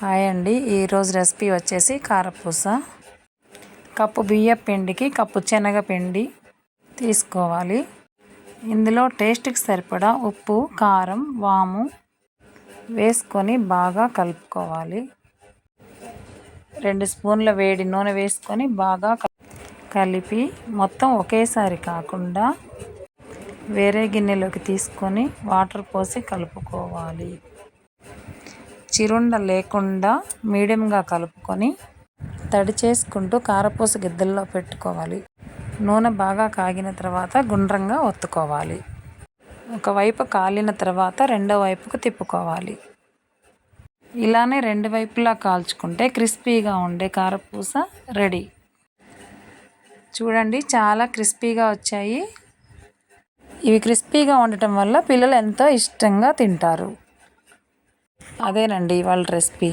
Hi అండి. ఈరోజు recipe వచ్చేసి కారపూస. కప్పు బియ్య పిండికి కప్పు శనగపిండి తీసుకోవాలి. ఇందులో టేస్ట్కి సరిపడా ఉప్పు కారం వాము వేసుకొని బాగా కలుపుకోవాలి. రెండు స్పూన్ల వేడి నూనె వేసుకొని బాగా కలిపి మొత్తం ఒకేసారి కాకుండా వేరే గిన్నెలోకి తీసుకొని వాటర్ పోసి కలుపుకోవాలి. చిరుండ లేకుండా మీడియంగా కలుపుకొని తడి చేసుకుంటూ కారపూస గిద్దల్లో పెట్టుకోవాలి. నూనె బాగా కాగిన తర్వాత గుండ్రంగా ఒత్తుకోవాలి. ఒకవైపు కాలిన తర్వాత రెండో వైపుకు తిప్పుకోవాలి. ఇలానే రెండు వైపులా కాల్చుకుంటే క్రిస్పీగా ఉండే కారపూస రెడీ. చూడండి చాలా క్రిస్పీగా వచ్చాయి. ఇవి క్రిస్పీగా ఉండటం వల్ల పిల్లలు ఎంతో ఇష్టంగా తింటారు. అదేనండి ఇవాళ రెసిపీ.